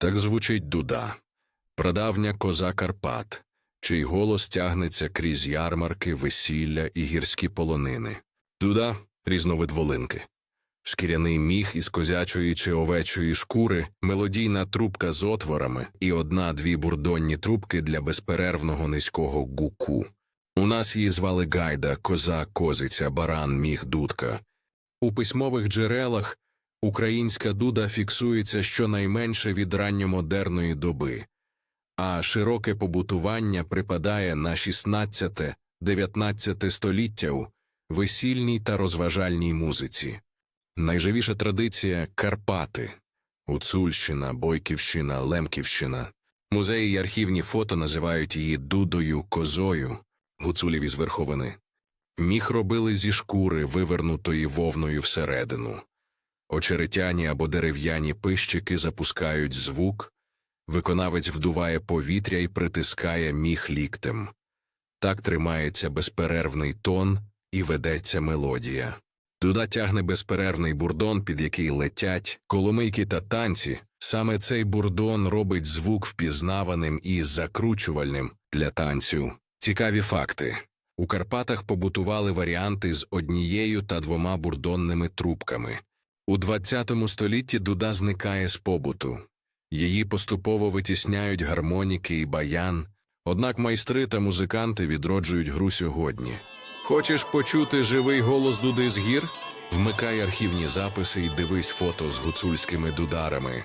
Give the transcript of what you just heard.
Так звучить дуда, прадавня коза Карпат, чий голос тягнеться крізь ярмарки, весілля і гірські полонини. Дуда різновид волинки. Шкіряний міх із козячої чи овечої шкури, мелодійна трубка з отворами і одна-дві бурдонні трубки для безперервного низького гуку. У нас її звали гайда, коза, козиця, баран, міх, дудка. У письмових джерелах українська дуда фіксується щонайменше від ранньомодерної доби, а широке побутування припадає на 16-19 століття у весільній та розважальній музиці. Найживіша традиція Карпати, Гуцульщина, Бойківщина, Лемківщина. Музеї й архівні фото називають її дудою, козою, гуцулів із верховини. Міх робили зі шкури, вивернутої вовною всередину. Очеретяні або дерев'яні пищики запускають звук, виконавець вдуває повітря і притискає міх ліктем. Так тримається безперервний тон і ведеться мелодія. Дуда тягне безперервний бурдон, під який летять коломийки та танці. Саме цей бурдон робить звук впізнаваним і закручувальним для танцю. Цікаві факти. У Карпатах побутували варіанти з однією та двома бурдонними трубками. У ХХ столітті дуда зникає з побуту. Її поступово витісняють гармоніки і баян, однак майстри та музиканти відроджують гру сьогодні. Хочеш почути живий голос дуди з гір? Вмикай архівні записи і дивись фото з гуцульськими дударами.